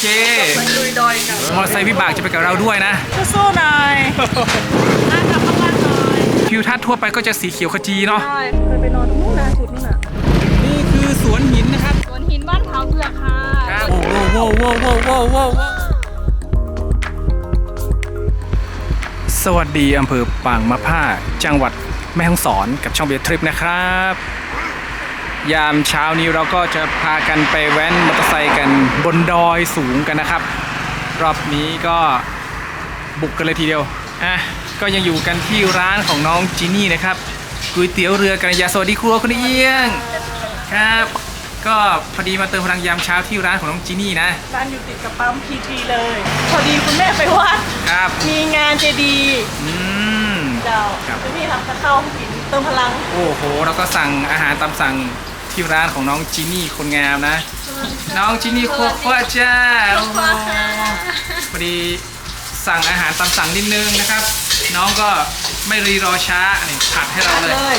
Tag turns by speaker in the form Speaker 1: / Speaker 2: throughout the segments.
Speaker 1: เค
Speaker 2: ไปลุยดอยกัน
Speaker 1: มอเตอร์ไซค์วิบากจะไปกับเราด้วยนะ
Speaker 2: สู้ๆหน่อยนั่งกลับบ้านหน่อย
Speaker 1: ทิวทัศน์ทั่วไปก็จะสีเขียวขจีเนาะ
Speaker 2: ใช่เคยไปนอนตรงนู้นนะจุดนู้นน่ะ
Speaker 1: นี่คือสวนหินนะครับ
Speaker 2: สวนหินบ้านเขาเผือกค่ะ
Speaker 1: ครับโอ้โหโว้โว้โว้โว้โว้สวัสดีอำเภอปางมะผ้าจังหวัดแม่ฮ่องสอนกับช่องเบียร์ทริปนะครับ ยามเช้านี้เราก็จะพากันไปแว้นมอเตอร์ไซค์กันบนดอยสูงกันนะครับ รอบนี้ก็บุกกันเลยทีเดียวอะก็ยังอยู่กันที่ร้านของน้องจีนี่นะครับก๋วยเตี๋ยวเรือกันยาสวัสดีครัวคุณเอียงครับ ก็พอดีมาเติมพลังยามเช้าที่ร้านของน้องจีนี่นะ
Speaker 2: ร้านอยู่ติดกับปั๊มพีทีเลย พอดีคุณแม่ไปวัด
Speaker 1: ครับ
Speaker 2: มีงานเจดีย์
Speaker 1: อืม
Speaker 2: เจ้า
Speaker 1: ครับ
Speaker 2: จะพี่ทำกระเข้าให้กิน เติมพลัง
Speaker 1: โอ้โหเราก็สั่งอาหารตามสั่งที่ร้านของน้องจีนี่คนงามนะ น้องจีนี่โคโค่จ้าโอ้โหพอดีสั่งอาหารตามสั่งนิดนึงนะครับ น้องก็ไม่รีรอช้านี่ผัดให้เราเลย
Speaker 2: เลย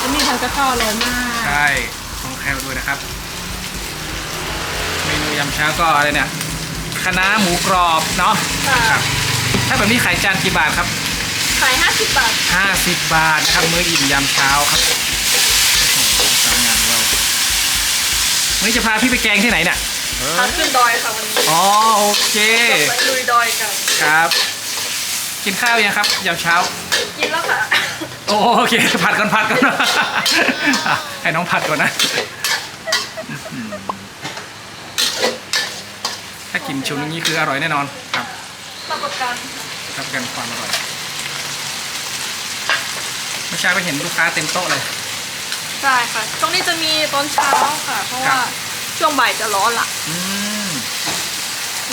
Speaker 2: จะมีทำกระเข้าอร่อยมาก
Speaker 1: ใช่ของแคลด้วยนะครับ เมนูยำเช้าก็อะไรเนี่ยคะน้าหมูกรอบเนาะ
Speaker 2: ค่ะ
Speaker 1: ครับ ถ้าแบบนี้ขายจานกี่บาทครับ
Speaker 2: ขาย50 บาท
Speaker 1: 50 บาทนะครับมื้ออิ่มยามเช้าครับโอ้โหสามงานของเราวันนี้จะพาพี่ไปแกงที่ไหนเนี่ย
Speaker 2: พักขึ้นดอยค่ะวันนี้
Speaker 1: อ๋อโอเค
Speaker 2: ไปลุยดอยกัน
Speaker 1: ครับ กินข้าวยังครับยามเช้า
Speaker 2: กินแล้วค่ะ
Speaker 1: โอโอเคผัดก่อนผัดก่อนอะให้น้องผัดก่อนนะถ้ากินชุนอย่างนี้คืออร่อยแน่นอนครับ
Speaker 2: รับประกัน
Speaker 1: รับประกันความอร่อย เมื่อเช้าไปเห็นลูกค้าเต็มโต๊ะเลย
Speaker 2: ใช่ค่ะ ตรงนี้จะมีตอนเช้าค่ะ เพราะ
Speaker 1: ครั
Speaker 2: ว่า
Speaker 1: บ
Speaker 2: ช่วงบ่ายจะร้อนละ
Speaker 1: อืม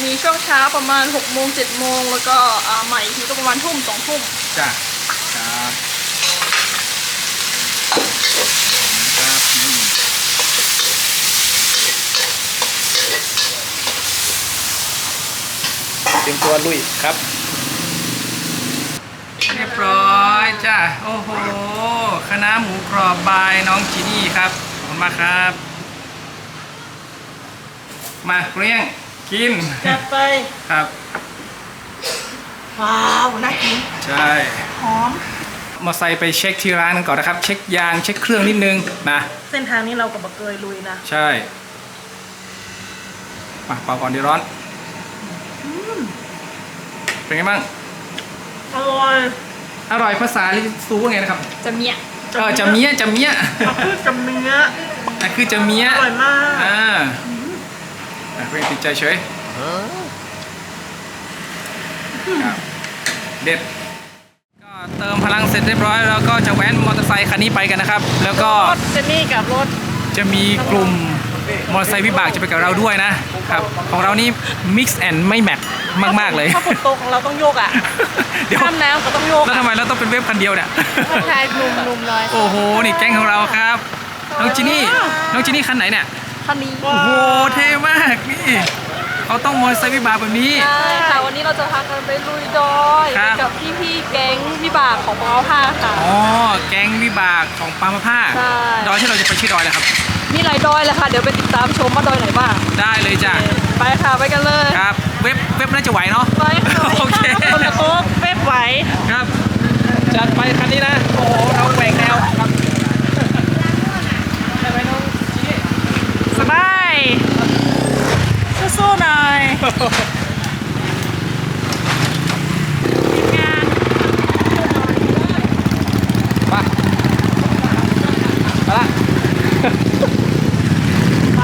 Speaker 2: มีช่วงเช้าประมาณ6โมง7โมงแล้วก็อ่าใหม่อีกทีก็ประมาณทุ่ม2ทุ่ม
Speaker 1: จ้ะครับครับนี่เตรียมตัวลุยครับ เรียบร้อย จ้ะโอ้โหคณะน้าหมูกรอบบายน้องจีนี่ครับขอบคุณมากครับ มาเกลี้ยงกิน
Speaker 2: จัดไป
Speaker 1: ครับ
Speaker 2: ว้าวน่ากิน
Speaker 1: ใช่
Speaker 2: หอม
Speaker 1: มอไซค์ไปเช็คที่ร้านกันก่อนนะครับ เช็คยางเช็คเครื่องนิดนึงนะ
Speaker 2: เส้นทางนี้เรากับบักเกยลุยนะ
Speaker 1: ใช่มาเป่าก่อนเดียวร้อน เป็นไงบ้าง
Speaker 2: อร่อย
Speaker 1: อร่อยภาษาลิซูว่าไงนะครับ
Speaker 2: จะเมีย
Speaker 1: เออจะเมียจะเมีย
Speaker 2: พืชกับเนื้อ
Speaker 1: อะคือจะเมีย
Speaker 2: อร่อยมาก
Speaker 1: อ่าอะเพื่อนติดใจเฉยครับเด็ดก็เติมพลังเสร็จเรียบร้อยแล้วก็จะแว้นมอเตอร์ไซค์คันนี้ไปกันนะครับ แล้วก็
Speaker 2: รถเจนนี่กับรถ
Speaker 1: จะมีกลุ่ม มอเตอร์ไซค์วิบากจะไปกับเราด้วยนะครับ ของเรานี่ mix and ไม่แมทมาก ๆ เลย
Speaker 2: ถ้าฝนตกของเราต้องโยกอะ
Speaker 1: เดี๋ยว
Speaker 2: ข้ามน้ำก็ต้องโยก
Speaker 1: แล้วทำไมเราต้องเป็นเว็บคันเดียวเนี่ย
Speaker 2: ทักทายหนุ่มหนุ่มๆหน่อย
Speaker 1: โอ้โห นี่แก๊งของเราครับ น้องจินี่ น้องจินี่คันไหนเนี่ย
Speaker 2: คันนี้
Speaker 1: โอ้โห เท่มากนี่เขาต้องมอเตอร์ไซค์วิบากแบบนี้
Speaker 2: ใช่ค่ะวันนี้เราจะพากันไปลุยดอย
Speaker 1: ครับ
Speaker 2: กับพี่ๆแก๊งวิบากของปอผ้าค่ะ
Speaker 1: อ๋อ แก๊งวิบากของปามาผ้า
Speaker 2: ใช่
Speaker 1: ดอยที่เราจะไปชื่อดอยเลยครับ
Speaker 2: มีหลายดอยเลยค่ะ เดี๋ยวไปติดตามชมว่าดอยไหนบ้าง
Speaker 1: ได้เลยจ้ะ
Speaker 2: ไปค่ะไปกันเลย
Speaker 1: ครับ เว็บเว็บน่าจะไหวเนาะ
Speaker 2: ไปค่ะ
Speaker 1: โอเค
Speaker 2: คนละโต๊ะเว็บไหว
Speaker 1: ครับ จัดไปคันนี้นะ โอ้โห เราแหวกแนวครับได้ไหมน้องจินี่
Speaker 2: สบาย สู้ๆหน่อยทีมงาน
Speaker 1: ไปไปละ
Speaker 2: ไป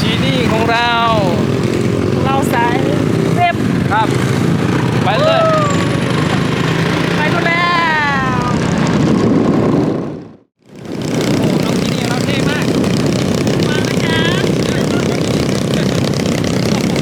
Speaker 1: จีนี่ของเรา
Speaker 2: เราสายเว็บ
Speaker 1: ครับ ไปเลย
Speaker 2: ไปดูแล้ว
Speaker 1: น้องจีนี่เราเท่มาก
Speaker 2: มานะคะ
Speaker 1: โอ้โห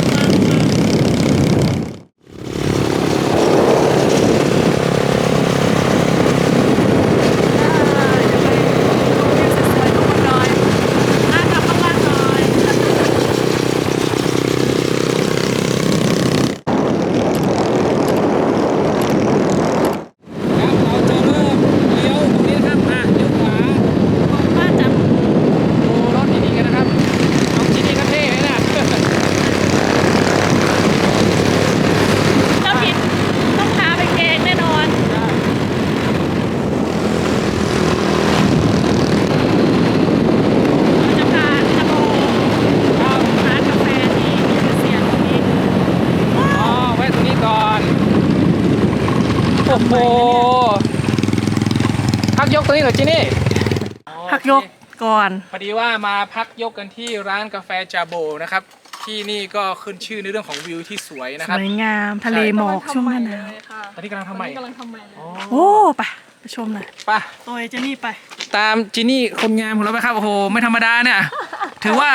Speaker 1: พักยกตรงนี้เหรอจินี่
Speaker 3: พักยกก่อน
Speaker 1: พอดีว่ามาพักยกกันที่ร้านกาแฟจาโบนะครับ ที่นี่ก็ขึ้นชื่อในเรื่องของวิวที่สวยนะ
Speaker 3: ส
Speaker 1: ครับ
Speaker 3: วยงามทะเลหมอกช่วงหน้าหนาว
Speaker 1: ตอนนี้กำลังทำใหม่
Speaker 3: กำลังทำใหม่เลยโอ้ไปไปชมหน่อย
Speaker 1: ไป
Speaker 3: โอ้ยเจนี่ไป
Speaker 1: ตามจินี่คนงามของเราไปครับโอ้โหไม่ธรรมดาเนี่ย ถือว่า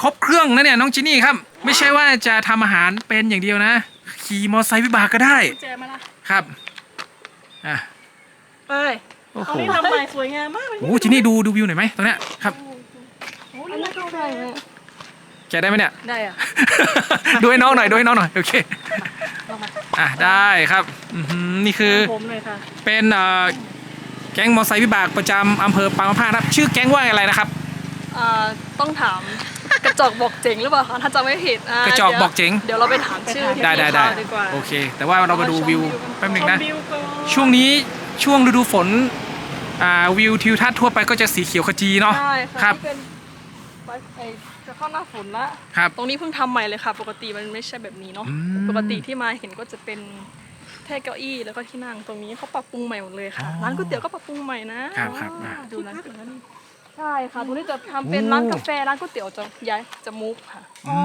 Speaker 1: ครบเครื่องนะเนี่ยน้องจินี่ครับ ไม่ใช่ว่าจะทำอาหารเป็นอย่างเดียวนะ ขี่มอเตอร์ไซค์วิบากก็ได้
Speaker 3: แจมาละ
Speaker 1: ครับอะ
Speaker 3: ไป
Speaker 1: โอ้
Speaker 3: ตร
Speaker 1: โห
Speaker 3: งนี้ทำใหม่สวยงามมากเลย
Speaker 1: โอ้โหจินี่ดูดูวิวหน่อยไหมตรงเนี้ยครับ
Speaker 3: อันนี้เข้าได้ไหม
Speaker 1: แกได้ไหมเนี่ย
Speaker 3: ได้อะ
Speaker 1: ดูให้น้องหน่อยดูให้น้องหน่อยโอเค
Speaker 3: ลองมา
Speaker 1: อะได้ครับอื้อหือนี่คือ
Speaker 3: ผมเลยค่ะ
Speaker 1: เป็นเอ่อแก๊งมอเตอร์ไซค์วิบากประจำอำเภอปางมะพร้าวครับ ชื่อแก๊งว่าอะไรนะครับ
Speaker 2: อ่าต้องถามกระจอกบอกเจ๋งหรือเปล่าคะถ้าจำไม่ผิดาก
Speaker 1: ระจอกบอกเจ๋ง
Speaker 2: เดี๋ยวเราไปถามชื่อที่
Speaker 1: ได้ได้ได้
Speaker 2: ดีกว่า
Speaker 1: โอเค แต่ว่าเรามาดูวิวแป๊บหนึงนะ
Speaker 3: ชมวิวก่อน
Speaker 1: ช่วงนี้ ช่วงฤดูฝนอ่าวิวทิวทัศน์ทั่วไปก็จะสีเขียวขจีเนาะ
Speaker 2: ใช่ค่ะ
Speaker 1: ครับ
Speaker 2: นี่เป็นไอจะเข้าหน้าฝนละ
Speaker 1: ครับ
Speaker 2: ตรงนี้เพิ่งทำใหม่เลยค่ะ ปกติมันไม่ใช่แบบนี้เนาะ
Speaker 1: อืม
Speaker 2: ปกติที่มาเห็นก็จะเป็นแท่เก้าอี้แล้วก็ที่นั่งตรงนี้เขาปรับปรุงใหม่หมดเลยค่ะ
Speaker 1: อ๋อ
Speaker 2: ร้านก๋วยเตี๋ยวก็ปรับปรุงใหม่นะครับ
Speaker 1: ครับอะ
Speaker 2: ดูร้านก๋วยเตี๋ยวใช่ค่ะตรงนี้จะทำเป็นร้านกาแฟร้านก๋วยเตี๋ยวจะย้ายจะมุกค่ะ
Speaker 3: อ๋อ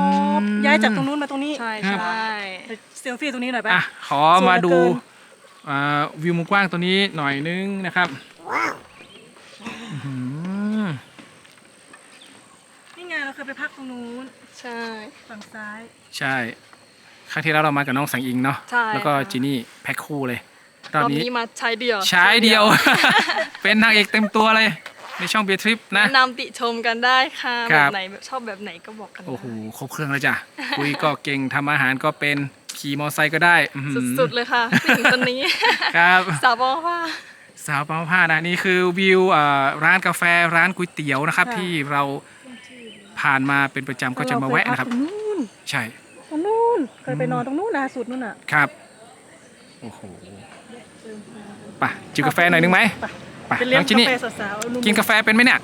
Speaker 3: ย้ายจากตรงนู้นมาตรงนี้
Speaker 2: ใช่
Speaker 1: ครับ
Speaker 2: ใช่
Speaker 3: ไปเซลฟี่ตรงนี้หน่อยไป
Speaker 1: อะขอมาดู
Speaker 3: สวยเหลือเกิน
Speaker 1: อ่า วิวมุมกว้างตัวนี้หน่อยนึงนะครับอื้อหือ
Speaker 3: นี่ไงเราเคยไปพักตรงนู้น
Speaker 2: ใช่
Speaker 3: ฝั่งซ้าย
Speaker 1: ใช่ ครั้งที่แล้วเรามากับน้องสังอิงเนาะ
Speaker 2: ใช่
Speaker 1: แล้วก็
Speaker 2: ค่ะ
Speaker 1: จีนี่แพ็คคู่เลยร
Speaker 2: ร
Speaker 1: อ
Speaker 2: อ
Speaker 1: บบนี้
Speaker 2: นี้มาใช้เดียว
Speaker 1: ใช้เดียว เป็นนางเอกเต็มตัวเลยในช่องเบียทริปนะ
Speaker 2: แนะนำติชมกันได้ค่ะ
Speaker 1: ค
Speaker 2: แบ
Speaker 1: รั
Speaker 2: บบไหนชอบแบบไหนก็บอกกัน
Speaker 1: โอ้โห
Speaker 2: ได้
Speaker 1: ครบเครื่องแล้วจ้ะคุยก็เก่งทำอาหารก็เป็น ขี่มอเตอร์ไซค์ก็ได้อื้อหือ
Speaker 2: สุดๆเลยค่ะผู้หญิงคนนี้
Speaker 1: ครับ
Speaker 2: สาวบอกว่า
Speaker 1: สาวปามผ้านะนี่คือวิวเอ่อร้านกาแฟร้านก๋วยเตี๋ยวนะครับ
Speaker 3: ค่ะ
Speaker 1: ที่เราผ่านมาเป็นประจำก็จะมาแวะนะครับ
Speaker 3: เาเยพักตรงนู้น
Speaker 1: ใช่
Speaker 3: ตรงนู้นเคยไปนอนตรงนู้นล่าสุดนู่นอะ
Speaker 1: ครับโอ้โหไปจิบกาแฟหน่อยนึงไหมไป
Speaker 3: เป็นเลี้ย
Speaker 1: น้
Speaker 3: ง
Speaker 1: องจิ
Speaker 3: กา
Speaker 1: นี่
Speaker 3: แฟสาวๆนุ่มๆ
Speaker 1: กินกาแฟเป็นไหมเนี่ย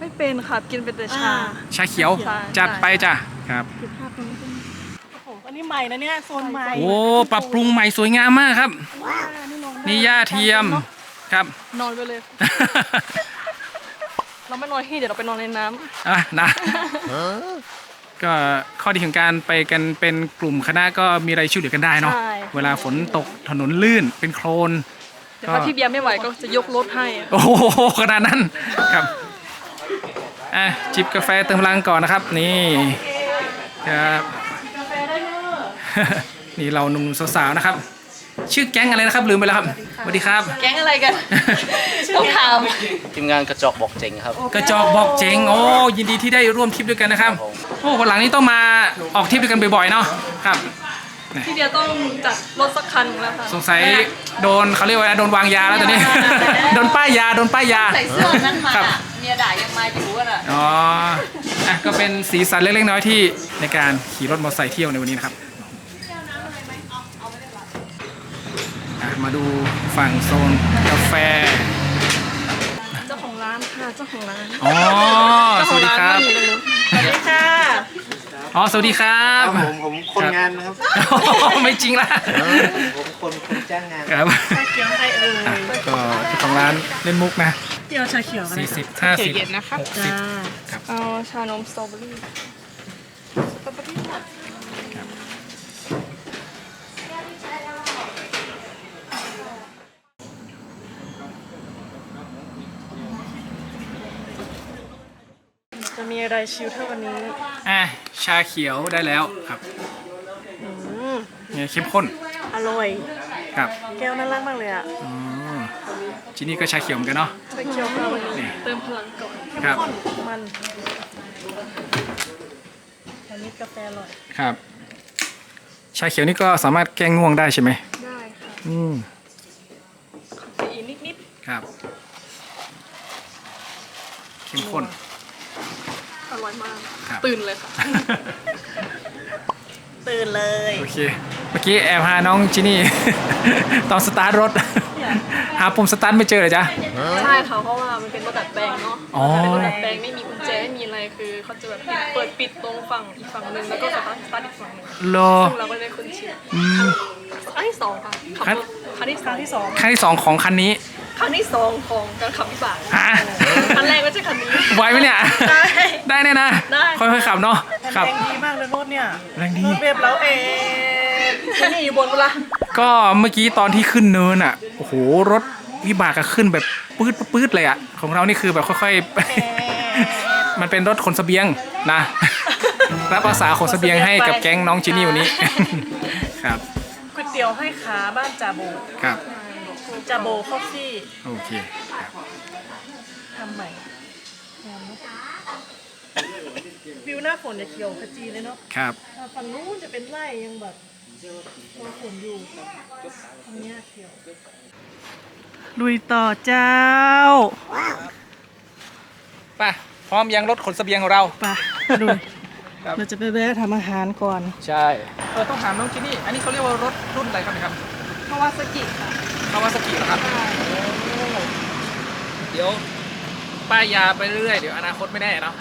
Speaker 2: ไม่เป็นค่ะกินเป็นแต่ชา
Speaker 3: อ่า
Speaker 1: ชาเขียว
Speaker 2: ใช่
Speaker 1: จัดไปจ้ะครับ
Speaker 3: เก็บภาพตรงนี้เป็ นโอ้โหอันนี้ใหม่นะเนี่ยโซนใหม่
Speaker 1: โอ้ปรับปรุงใหม่สวยงามมากครับ
Speaker 3: ว้าวนี่ลงได้
Speaker 1: นี่หญ้าเทียมครับ
Speaker 2: นอนไปเลย เราไม่นอนที่เดี๋ยวเราไปนอนในน้ำ
Speaker 1: อะนะก็ข้อดีของการไปกันเป็นกลุ่มคณะก็มีอะไรช่วยเหลือกันได้เนาะ
Speaker 2: ใช่
Speaker 1: เวลาฝนตกถนนลื่นเป็นโคลน
Speaker 2: เดี๋ยวถ้าพี่เบียร์ไม่ไหวก็จะยกรถให้
Speaker 1: โอ้โหขนาดนั้นครับอะจิบกาแฟเติมพลังก่อนนะครับ นี่ครับ นี่เราหนุ่มๆสาวๆนะครับ ชื่อแก๊งอะไรนะครับลืมไปแล้วครับสวัสดีครับ
Speaker 2: แก๊งอะไรกัน ต้องถาม
Speaker 4: ทีมงานกระจอกบอกเจ๋งครับ
Speaker 1: กระจอกบอกเจ๋งโอ้ยินดีที่ได้ร่วมทริปด้วยกันนะครับโอ้วันหลังนี้ต้องมาออกทริปด้วยกันบ่อยๆเนาะครับ
Speaker 2: พี่เบียร์ต้องจัดรถสักคันแล้วค่ะ
Speaker 1: สงสัยโดนเขาเรียกว่าอะไรโดนวางยาแล้วตอนนี้ โดนป้ายยาโดนป้ายยา
Speaker 2: ใส่เสื้อนั้นมา
Speaker 1: ครับ
Speaker 2: เมียด่ายังมาอยู่อะ
Speaker 1: อ๋ออะก็เป็นสีสันเล็กๆน้อยๆที่ในการขี่รถมอเตอร์ไซค์เที่ยวในวันนี้นะครับอะ มาดูฝั่งโซนกาแฟ
Speaker 2: เจ้าของร้านค่ะ เจ้าของร้าน
Speaker 1: อ๋อ สวัสดีครับ
Speaker 2: เจ้าของานนั่งอยู่ตรงนู้น
Speaker 3: สวัสดีค่ะ
Speaker 1: อ๋อ สวัสดีครับ
Speaker 4: ผมผมคนงานนะครับ
Speaker 1: ไม่จริงละ
Speaker 4: ผมคนคนจ้างงาน
Speaker 1: ครับ
Speaker 3: ชาเขียวไทยเอ่ย
Speaker 1: อะก็เจ้าของร้านเล่นมุกนะ
Speaker 3: เที่ยวชาเขียวกันเลย
Speaker 1: 40
Speaker 3: ค่ะ
Speaker 1: 50
Speaker 3: เย็นนะคะ
Speaker 1: 60
Speaker 3: จ้า
Speaker 2: เอาชานมสตรอเบอรี่สตรอเบอรี่ค่ะ
Speaker 3: จะ มีอะไรชิลเท่าวันนี้
Speaker 1: อะชาเขียวได้แล้วครับ
Speaker 3: อืม
Speaker 1: เนี่ยเข้มข้น
Speaker 3: อร่อย
Speaker 1: ครับ
Speaker 3: แก้วน่ารักมากเลยอะ
Speaker 1: อ๋อที่นี่ก็ชาเขียวเหมือนกันเนาะ
Speaker 2: ชาเขียวค่ะวันนี้เติมพลังก่อน
Speaker 1: ครับ
Speaker 3: มันอันนี้กาแฟอร่อย
Speaker 1: ครับ ชาเขียวนี่ก็สามารถแก้ง่วงได้ใช่ไหม
Speaker 2: ได้ค่ะ
Speaker 1: อืม
Speaker 2: คาเฟอีนนิด
Speaker 1: ครับเข้มข้น
Speaker 2: ๆ อร่อยมาก
Speaker 1: ครับ
Speaker 2: ตื่นเลยค่ะ
Speaker 3: ตื่นเลย
Speaker 1: โอเค เมื่อกี้แอบหาน้องจินี่ ตอนสตาร์ทรถ หาปุ่มสตาร์ทไม่เจอเลยจ้ะ
Speaker 2: ใช่ค่ะเพราะว่ามันเป็นรถดัดแปลงเนาะ
Speaker 1: อ๋อ
Speaker 2: เป็นรถดัดแปลงไม่มีกุญแจไม่มีอะไรคือเขาจะแบบเปิดปิดตรงฝั่งอีกฝั่งหนึ่งแล้วก็สตาร์ทสตาร์ทอีกฝั่งหนึ่ง
Speaker 1: โล
Speaker 2: ซึ่งเราก็ได้คุ้นชิน
Speaker 1: อืม
Speaker 2: ไอ้สองค่ะขับ
Speaker 1: คัน
Speaker 2: รถครั้งที่ครั้งที่สอง
Speaker 1: ครั้งที่สองของคันนี้
Speaker 2: ครั้งที่สองของการขับวิบาก
Speaker 1: ฮะ
Speaker 2: ครั้งแรกไม่ใช่คันนี้
Speaker 1: ไหวไหมเนี่ย
Speaker 2: ได้
Speaker 1: ได้แน่นะ
Speaker 2: ได้
Speaker 1: ค่อยๆขับเนาะครับ
Speaker 3: แรงดีมากเลยรถเนี่ย
Speaker 1: แรงดี
Speaker 3: รถเว็บแล้วเอง
Speaker 2: นี่อยู่บนเวลา
Speaker 1: ก็เมื่อกี้ตอนที่ขึ้นเนินอะ โอ้โห รถวิบากก็ขึ้นแบบปื๊ดปื๊ดเลยอะ ของเรานี่คือแบบค่อยๆ มันเป็นรถขนเสบียงนะ รับภาษาขนเสบียงให้กับแก๊งน้องจินี่วันนี้ ครับ
Speaker 3: ก๋วยเตี๋ยวให้ขาบ้านจาโบ
Speaker 1: ครับ
Speaker 3: จาโบคอฟฟี่
Speaker 1: โอเคครับ
Speaker 3: ทำใหม่วิวหน้าฝนจะเขียวขจีเลยเนาะ
Speaker 1: ครับ
Speaker 3: ถ้าฝั่งนู้นจะเป็นไร่ยังแบบรอฝนอยู่ตรงเนี้ยเขียวลุยต่อเจ้า
Speaker 1: ไป่ะ พร้อมยังรถขนเสบียงของเรา
Speaker 3: ไปลุย
Speaker 1: ครับ
Speaker 3: เราจะไปแวะทำอาหารก่อน
Speaker 1: ใช่ เออต้องถามน้องจินี่ อันนี้เขาเรียกว่ารถรุ่นอะไรครับเนะครับ
Speaker 2: คาวาซากิค่ะ
Speaker 1: คาวาซากิเหรอครับ เดี๋ยว ป้ายยาไปเรื่อยๆ เดี๋ยวอนาคตไม่แน่เนาะ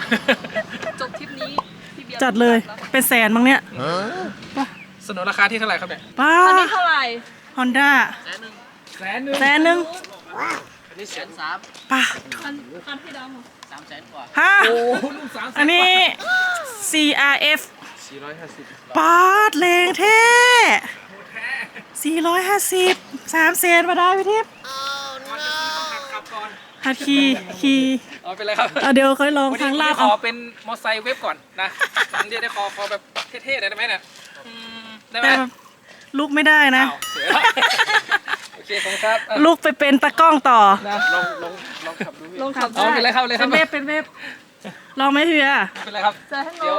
Speaker 2: จบทริปนี้พี่เบียร์
Speaker 3: จัดเลย เป็นแสนมั้งเนี่ย
Speaker 1: สนนราคาที่เท่าไหร่ครับเนี่ย
Speaker 3: ป้า
Speaker 2: คันนี้เท่าไหร่
Speaker 3: ฮอนด้า
Speaker 1: แสนหนึ่ง
Speaker 3: แสนหนึ่ง
Speaker 4: อันนี้แสนสาม
Speaker 3: ป้า
Speaker 2: คันคันพี่ดำอะ
Speaker 4: สามแสนกว่า
Speaker 3: ฮะ
Speaker 1: โอ้ลูกสาม
Speaker 3: อันนี้ CRF
Speaker 4: สี่ร้อยห้าสิบ
Speaker 3: ปาดแรงเท่ 450 3เซนมาได้พี่ทิพย์
Speaker 1: ขับก่อน
Speaker 3: ฮัดคีขี่
Speaker 1: เอาไปเลยครับ
Speaker 3: เอาเดี๋ยวค่อยลอง
Speaker 1: วัน
Speaker 3: ทา
Speaker 1: นี้
Speaker 3: งลาด
Speaker 1: ข
Speaker 3: เอา
Speaker 1: อเป็นมอไซค์เว็บก่อนนะอันเดียวได้ขอขอแบบเท่ๆได้ไหมเนี่ยอืมได้ไหม
Speaker 3: แต่แบบลุกไม่ได้นะ
Speaker 1: อ้าวเสียแล้วโอเคผมครับอะ
Speaker 3: ลุกไปเป็นตะกล้องต่อ
Speaker 1: นะลองลองลองขับดูพี่
Speaker 2: ลงขับ
Speaker 1: เอาไปเลยครับเลยค
Speaker 3: เป็
Speaker 1: รับ
Speaker 3: นเว็บเป็นเว็บลองไหมพี่เบียร์
Speaker 1: เป็นไรครับ
Speaker 2: จะให้เล
Speaker 1: เดี๋ยว
Speaker 2: ย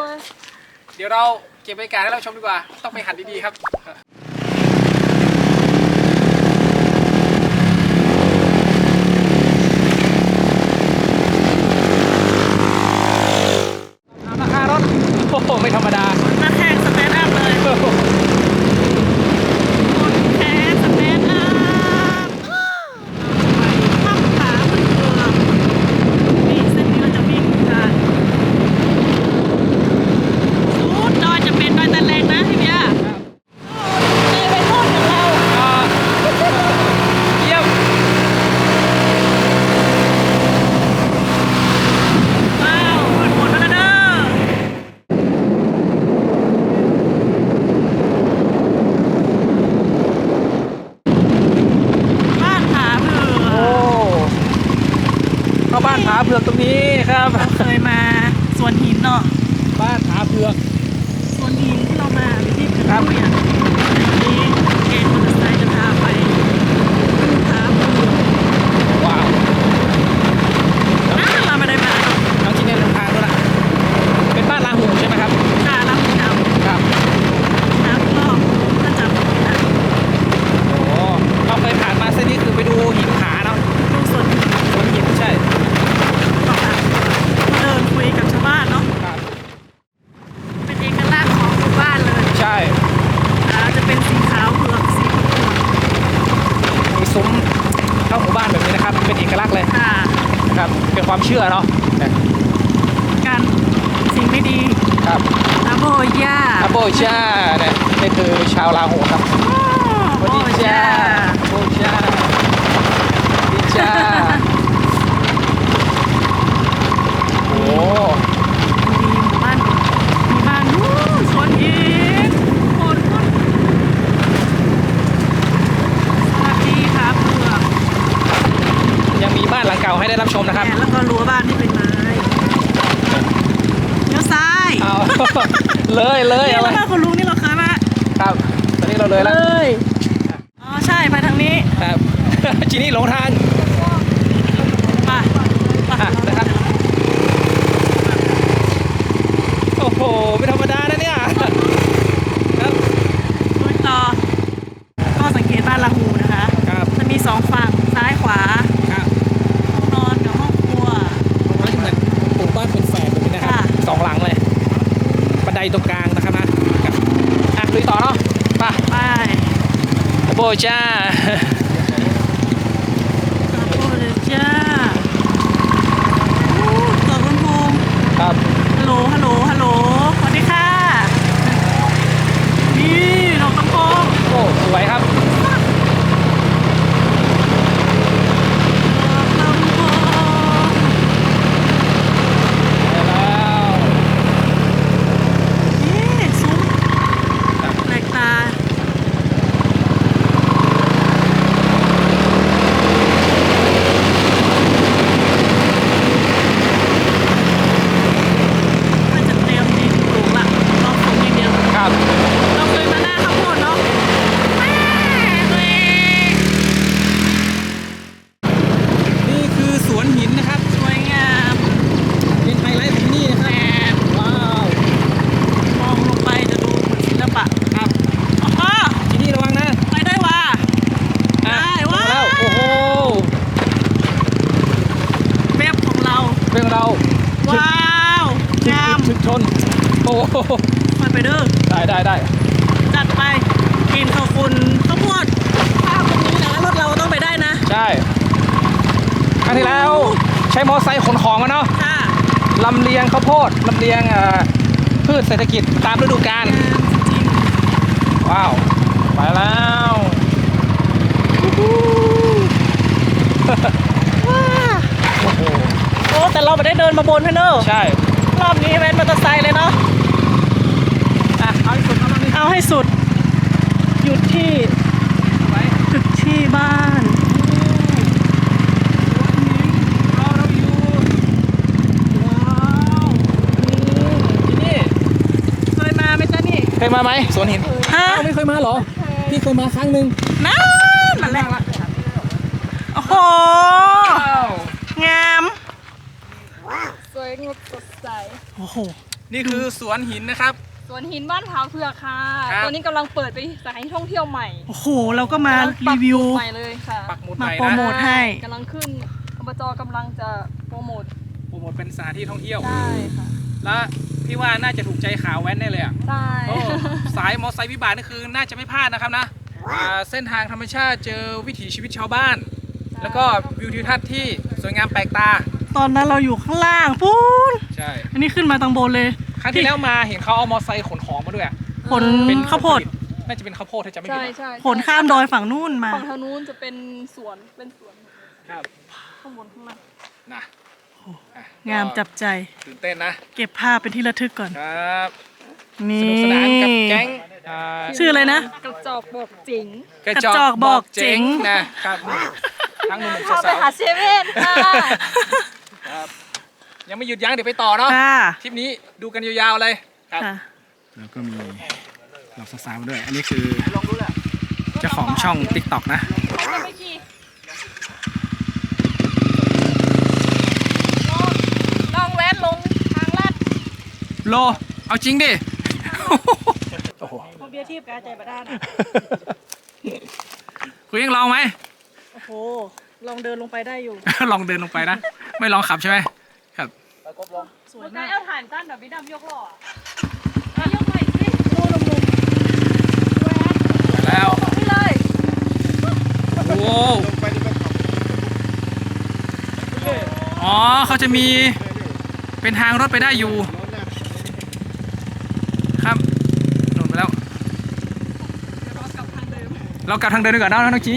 Speaker 1: เดี๋ยวเราเก็บบรรยากาศให้เราชมดีกว่า ต้องไปหัดดีๆครับ เอาราคารถโอ้โห ไม่ธรรมดา
Speaker 3: มาแข่งสแตนด์อัพเลยคนแข่งสแตนด์อัพข้ามขาเมืองนี่เส้นนี้เราจะวิ่งกันสุดดอยจะเป็นดอยตะแรงนะพี่เบียร์ นี่เป็นโทษของเรา
Speaker 1: เยี่ยม
Speaker 3: ว้าวหมดหมดแล้วนะเด้อบ้านผาเผือก
Speaker 1: โอ้เข้าบ้านผา เผือกตรงนี้ครับ
Speaker 3: เคยมาสวนหินเนาะ
Speaker 1: บ้านผาเผือก
Speaker 3: สวนหินที่เรามาที่เผือก
Speaker 1: ครับ
Speaker 3: ลุยอะวันนี้เกณฑ์มอเตอร์ไซค์จะพาไปผาเผือก
Speaker 1: ว้าว
Speaker 3: อ้าวเราไม่ได้มา
Speaker 1: น้องจีเน่นทางด้วยนะเป็นบ้านลาหูใช่ไหมครับ
Speaker 3: ค่ะเราไม่ทำ
Speaker 1: ครับ
Speaker 3: น้ำรอบก็จะไม่ได้
Speaker 1: โอ้เราเคยผ่านมาเส้นนี้คือไปดูหินผาเนาะ
Speaker 3: ดูสวนหิน
Speaker 1: สวนหินใช่
Speaker 3: ก่อนอะเดินคุยกับชาวบ้านเนาะ
Speaker 1: ครับ
Speaker 3: เป็นเอกลักษณ์ของหมู่บ้านเลย
Speaker 1: ใช่
Speaker 3: อ่าจะเป็นสีขาวเผือกสีเผือก
Speaker 1: มีซุ้มเข้าหมู่บ้านแบบนี้นะครับ เป็นเอกลักษณ์เลย
Speaker 3: ค่ะ
Speaker 1: ครับเป็นความเชื่อเนาะนะ
Speaker 3: การสิ่งไม่ดี
Speaker 1: ครับ
Speaker 3: อาโบย่า
Speaker 1: อาโบชาเนี่ยนี่คือชาวลาหูครับ
Speaker 3: โบย่า
Speaker 1: โบชาดีจ้าโอ้
Speaker 3: มีหมู่บ้านมีบ้านนู้นสวนหินโคนคนสวัสดีครับเผือก
Speaker 1: ยังมีบ้านหลัง เก่าให้ได้รับชมนะครับ
Speaker 3: แหมแล้วก็รั้วบ้านที่เป็นไม้เลี้ยวซ้าย
Speaker 1: เอา เลยเลย
Speaker 3: นี่
Speaker 1: เอา
Speaker 3: เรา
Speaker 1: ไว้
Speaker 3: มาคุณลุงนี่เราเคยมา
Speaker 1: ครับ ตอนนี้เราเลยแล้ว
Speaker 3: เลยอ๋อใช่ไปทางนี้
Speaker 1: ครับ จีนี่หลงทาง
Speaker 3: ไปไป
Speaker 1: อะนะครับ โอ้โห ไม่ธรรมดานะเนี่ย ครับ
Speaker 3: ลุยต่อ ก็สังเกตบ้านละหูนะคะ
Speaker 1: ครับ
Speaker 3: จะมีสองฝั่งซ้ายขวา
Speaker 1: ครับ
Speaker 3: ห้องนอนกับห้องครัว
Speaker 1: มันจะเหมือนปลูกบ้านเป็นแฝดแบบนี้นะครับ
Speaker 3: ค่ะ
Speaker 1: สองหลังเลย บันได ตรงกลางนะครับนะครับอะลุยต่อเนาะไป่ะ
Speaker 3: ไป
Speaker 1: โบจ้า
Speaker 3: ขอบคุณเลยจ้าอู้ตัวคุณภูมิ
Speaker 1: ครับ
Speaker 3: ฮัลโหลฮัลโหลฮัลโหลสวัสดีค่ะนี่ดอกตะโกง
Speaker 1: โอ้สวยครับ
Speaker 3: คอยไปเด้อ
Speaker 1: ได้ได้ได้
Speaker 3: จัดไปกินข้าวคุณข้าวโพดข้าวตรงนี้นะรถเราต้องไปได้นะ
Speaker 1: ใช่ครั้งที่แล้ว ใช้มอไซค์ขนของมาเนาะ
Speaker 3: ค่ะ
Speaker 1: ลำเลียงข้าวโพดลำเลียงเอ่อพืชเศรษฐกิจตามฤดูกาล
Speaker 3: จริง
Speaker 1: ว้าวไปแล้วโอ้โห
Speaker 3: โอ้แต่เราไม่ได้เดินมาบนให้เนอะ
Speaker 1: ใช่
Speaker 3: รอบนี้เว้นมอเตอร์ไซค์เลยเนาะ
Speaker 1: อะเอาให้สุดเอาแล้วนี่
Speaker 3: เอาให้สุดหยุดที่
Speaker 1: ไว้
Speaker 3: จุดที่บ้าน
Speaker 1: รอเราอยู่
Speaker 3: ว้าว
Speaker 1: ที่นี่
Speaker 3: เคยมาไหมจ๊ะนี่
Speaker 1: เคยมาไหมสวนหิน
Speaker 3: ฮะ
Speaker 1: อ้าวไม่เคยมาเหรอ พี่เคยมาครั้งหนึ่ง
Speaker 3: นั่นนั่นแหละโอ้โห
Speaker 1: ว้าว
Speaker 3: งาม
Speaker 2: สวยงดสดใส
Speaker 3: โอ้โห
Speaker 1: นี่คือสวนหินนะครับ
Speaker 2: สวนหินบ้านผาเผือกค่ะ
Speaker 1: ครับ
Speaker 2: ตัวนี้กำลังเปิดไปสถานที่ท่องเที่ยวใหม่
Speaker 3: โอ้โห เราก็มา
Speaker 2: ป
Speaker 3: รี
Speaker 2: บ
Speaker 3: วิว
Speaker 2: ใหม่เลยค่ะ
Speaker 1: ปักหมุด
Speaker 3: มา
Speaker 1: ใหม่
Speaker 3: โปร
Speaker 1: นะ
Speaker 3: โมทให้
Speaker 2: กำลังขึ้นอบจกำลังจะโปรโมท
Speaker 1: โปรโมทเป็นสถานที่ท่องเที่ยว
Speaker 2: ได้ค่ะ
Speaker 1: แล้ว พี่ว่าน่าจะถูกใจขาแว้นแน่เลยอะ
Speaker 2: ได้
Speaker 1: โอ้สายมอไซค์วิบากนี่คือน่าจะไม่พลาดนะครับนะอ่าเส้นทางธรรมชาติเจอวิถีชีวิตชาวบ้าน แล้วก็วิวทิวทัศน์ที่สวยงามแปลกตา
Speaker 3: ตอนนั้นเราอยู่ข้างล่างปูน
Speaker 1: ใช่
Speaker 3: อันนี้ขึ้นมาตังบนเลย
Speaker 1: ครั้งที่แล้วมาเห็นเขาเอามอไซค์ขนของมาด้วยอะ
Speaker 3: ผล
Speaker 1: เป็น
Speaker 3: ข้าวโพด
Speaker 1: น่าจะเป็นข้าวโพดถ้าจะไม่ผิ
Speaker 2: ใช่
Speaker 1: ด
Speaker 2: ใช่
Speaker 3: ผลข้ามดอยฝั่งนู่นมา
Speaker 2: ฝั่งทางนู้นจะเป็นสวนเป็นสวน
Speaker 1: ครับ
Speaker 2: ข้างบนข้างล่าง
Speaker 1: นะอะ
Speaker 3: งามจับใจ
Speaker 1: ตื่นเต้นนะ
Speaker 3: เก็บภาพเป็นที่ระทึกก่อน
Speaker 1: ครับ
Speaker 3: นี่
Speaker 1: สนุกสนานกับแก๊งอ่า
Speaker 3: ชื่ออะไรนะ
Speaker 2: กระจอกบอกเจ๋ง
Speaker 1: กระ
Speaker 3: กระจอกบอกเจ๋ง
Speaker 1: นะครับทั้งหนุ่มๆ
Speaker 2: เข้าไป
Speaker 1: สาว
Speaker 2: หาเซเว่นค่ะ
Speaker 1: ๆครับยังไม่หยุดยั้งเดี๋ยวไปต่อเนาะ
Speaker 3: ค่ะ
Speaker 1: คลิปนี้ดูกันยาวๆเลยครับ
Speaker 3: ค่ะ
Speaker 1: แล้วก็มีเหล่าสาวๆด้วย อันนี้คือเจ้าของช่อง t ิ k t o k นะ
Speaker 2: ไปขี่ลองแวะลงทางลาด
Speaker 1: โล เอาจริงดิ โอ้โห
Speaker 3: พอเบียร์ทีบกาใจบาด้าน
Speaker 1: คุณยังลองไหม
Speaker 3: โอ้โห ลองเดินลงไปได้อยู่
Speaker 1: ลองเดินลงไปนะ ไม่ลองขับใช่ไหมครับ
Speaker 3: สวย
Speaker 2: มัน
Speaker 3: มาก
Speaker 2: เอาถ่านตั้นแบบวิดำยกหล่ออะยกใหม่สิดูลงมุมแวะ
Speaker 1: ไปแล้ว
Speaker 2: นี่เลย
Speaker 1: โอ้อ๋อเขาจะมีเป็นทางรถไปได้อยู่ ครับหนุนไปแล้ว เรากลับทางเดินดีกว่าเนอะน้องจี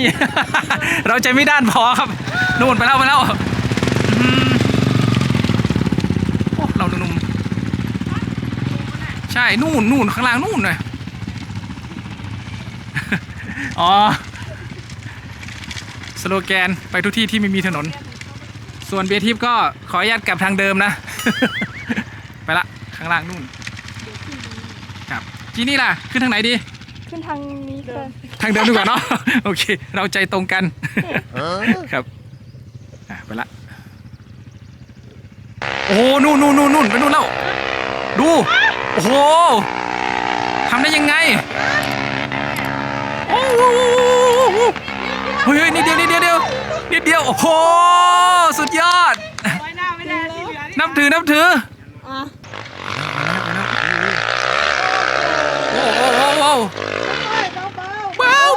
Speaker 1: เราใจไม่ด้านพอครับนู่นไปแล้วไปแล้วโอ้เราหนุ่มใช่นู่นนู่นข้างล่างนู่นเลยอ๋อ สโลแกนไปทุกที่ที่ไม่มีถนน ส่วนเบียร์ทิพก็ขออนุญาตกลับทางเดิมนะ ไปละข้างล่างนู่น ครับจีนี่ล่ะ ขึ้นทางไหนดี
Speaker 2: ขึ้นทางนี้เลย
Speaker 1: ทางเดิมดีกว่าเนาะโอเค เราใจตรงกันครับอะไปละโอ้โหนู่นนู่นนู่นนู่นไปนู่นแล้วดูโอ้โหทำได้ยังไงโอ้โหเฮ้ยเฮ้ยนิดเดียวนิดเดียวเดียวนิดเดียวโอ้โหสุดยอด
Speaker 3: ไว้หน้าไม่ได้ที่เหลือนี่
Speaker 1: นับถือนับถือ
Speaker 3: อะ
Speaker 1: โอ้โหโอ้โห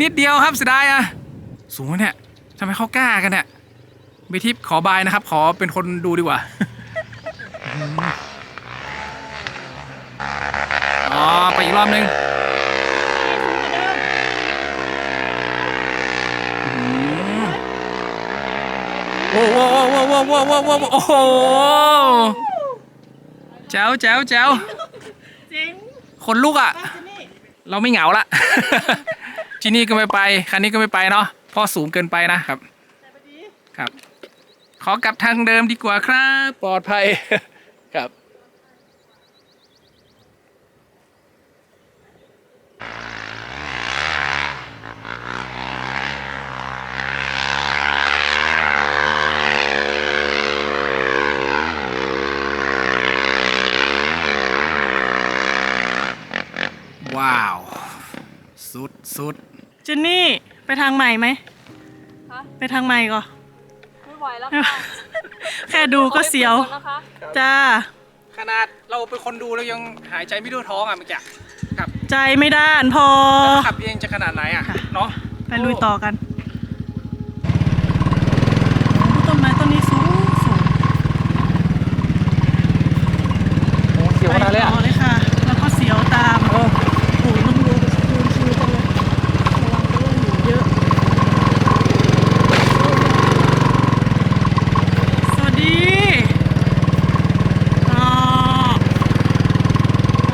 Speaker 2: นิด
Speaker 1: เดียวครับเสียดายอะสูงเนี่ยทำไมเขากล้ากันเนี่ยเบทิปขอบายนะครับ ขอเป็นคนดูดีกว่าอ๋อไปอีกรอบนึงโอ้โหโอ้โหโอ้โหโอ้โหโอ้โหแจ๋วแจ๋วแจ๋ว
Speaker 3: จริง
Speaker 1: คนลุกอะ เราไม่เหงาละ ที่นี่ก็ไม่ไป คันนี้ก็ไม่ไปเนาะพ่อสูงเกินไปนะครับ ครับ ขอกลับทางเดิมดีกว่าครับ ปลอดภัยครับว้าว สุด
Speaker 3: สุด นนี่ไปทางใหม่ไหม
Speaker 5: ฮะ
Speaker 3: ไปทางใหม่ก่อน
Speaker 5: ไม่ไหวแล้วค่ะ
Speaker 3: แค่ดูก็เสียว
Speaker 5: ขอให้ปก่อนนะคะ
Speaker 3: จ้า
Speaker 1: ขนาดเราเป็นคนดูแล้วยังหายใจไม่ทั่วท้องอะเมื่อกี้ครับ
Speaker 3: ใจไม่ด้านพอ
Speaker 1: ขับเองจะขนาดไหนอะ เนาะ
Speaker 3: ไปลุยต่อกันต้นไม้ต้นนี้สูงสูง
Speaker 1: โอ้เสียวขนาดเลยอะ
Speaker 3: ไปต่อเลยค่ะ แล้วก็เสียวตาม
Speaker 1: เออ
Speaker 3: โอ้ยต้องดูดูชิวจังเลยระวังเรื่องหนูเยอะ สวัสดีอ่า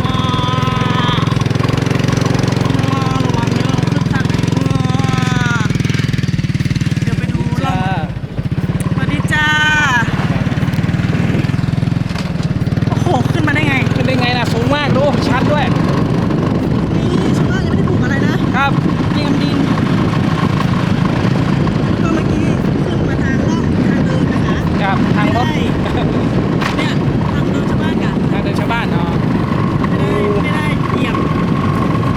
Speaker 3: อ่าอ่าระวังเรื่องขึ้นทางอ่าเดี๋ยวไปดูรอบ สวัสดีจ้า โอ้โห ขึ้นมาได้ไง
Speaker 1: ขึ้นได้ไงนะสูงมากดูชัดด้วย
Speaker 3: นี่ชาวบ้านยังไม่ได้ปลูกอะไรนะครับ เตรียมดิน ก็เมื่อกี้ขึ้นมาทางล่องทางเดินนะคะ
Speaker 1: ครับทางรถ
Speaker 3: ไม่ได้เนี่ยทางเดินชาวบ้านกัน
Speaker 1: ทางเดินชาวบ้านเนาะ
Speaker 3: ไม่ได้ไม่ได้เหยียบ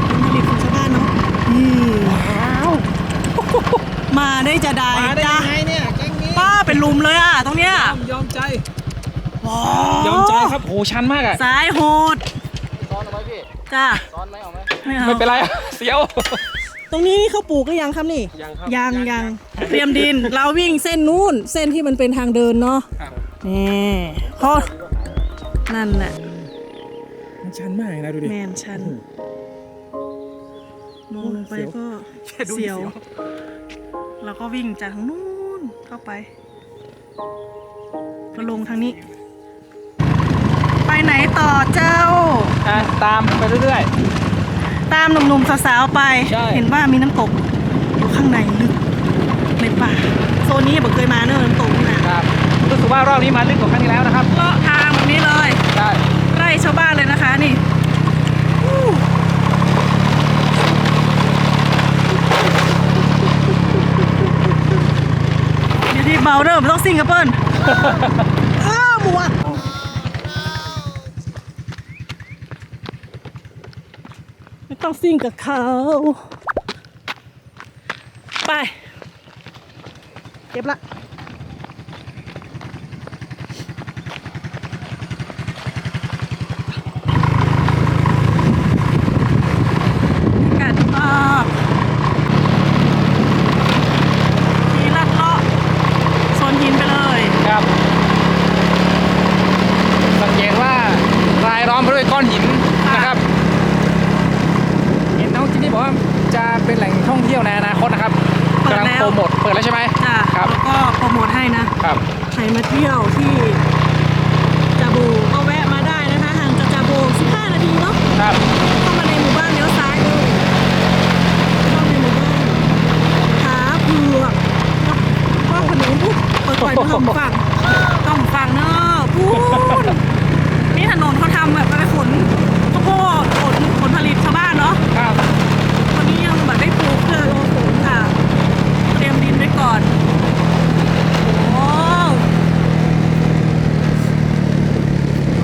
Speaker 3: ผลผลิตของชาวบ้านเนาะนี่มาได้จะได้
Speaker 1: มาได้
Speaker 3: จ้า
Speaker 1: ยังไงเนี่ยแก๊งนี้
Speaker 3: ป้าเป็นหลุ มเลยอะตรงเนี้ย
Speaker 1: ยอมยอมใจ
Speaker 3: ว้า
Speaker 1: ยอมใจครับโหชันมากอะ
Speaker 3: สายโหด
Speaker 4: ซ้อนเอาไว้พี่
Speaker 3: จ้า
Speaker 4: ซ้อนไหมเอาไหม
Speaker 3: ไม่เอา
Speaker 1: ไม่เป็นไรเสียว
Speaker 3: ตรงนี้เขาปลูกก็ยังครับนี่
Speaker 4: ยังครับ
Speaker 3: ยังยังเตรียมดินเราวิ่งเส้นนู้นเส้นที่มันเป็นทางเดินเนาะ
Speaker 1: ครับ
Speaker 3: นี่พอนั่นแหละ
Speaker 1: มันชันมากนะดูดิ
Speaker 3: แมนชันมองลงไปก็
Speaker 1: แค่ดู
Speaker 3: เสียว
Speaker 1: เสียว
Speaker 3: แล้วก็วิ่งจากทางนู้นเข้าไป ก็ลงทางนี้ ไปไหนต่อเจ้า
Speaker 1: อะตามไปเรื่อย
Speaker 3: ตามหนุ่มๆสาวๆไป
Speaker 1: ใช่
Speaker 3: เห็นว่ามีน้ำตกอยู่ข้างในลึกในป่าโซนนี้บอกเคยมาเนอะน้ำตกนี่นะ
Speaker 1: ๆครับรู้สึกว่ารอบนี้มาลึกกว่าครั้งที่แล้วนะครับ
Speaker 3: เลาะทางแบบนี้เลย
Speaker 1: ใช่
Speaker 3: ไร่ชาวบ้านเลยนะคะนี่อู้ เอาเดิมต้องซิ่งกับเปิ้ลอ้าวหมวกไม่ต้องซิ่งกับเขา ไป เก็บละ เป็นแหล่งท่องเที่ยวในอนาคตนะ
Speaker 1: ครับกำลังโปรโมทเปิดแล้วใช่ไหมครับก็โปรโมทให้นะครับใครมาเที่ยวที่จาบูก็แวะมาได้นะคะห่างจากจาบู15 นาทีเนาะครับ
Speaker 3: เข้า
Speaker 1: มาใน
Speaker 3: หมู่บ้า
Speaker 1: นเลี้ยวซ้ายเลยเข้าในหมู่
Speaker 3: บ้า
Speaker 1: นขา
Speaker 3: เผือกก็ขนมปุ๊บเปิดปล่อยมาลงฝั่ง
Speaker 1: ต้อง
Speaker 3: ฝั่งเนาะพูนนี่ถนนเขาทำแบบกระขนข้าวกพดขนผลผลิตชาวบ้านเนาะครับ รียมดินไว้ก่อนโอ้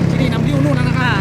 Speaker 3: ที่นี่น้ำดิ้
Speaker 1: วนู่น
Speaker 3: แล้นะคะ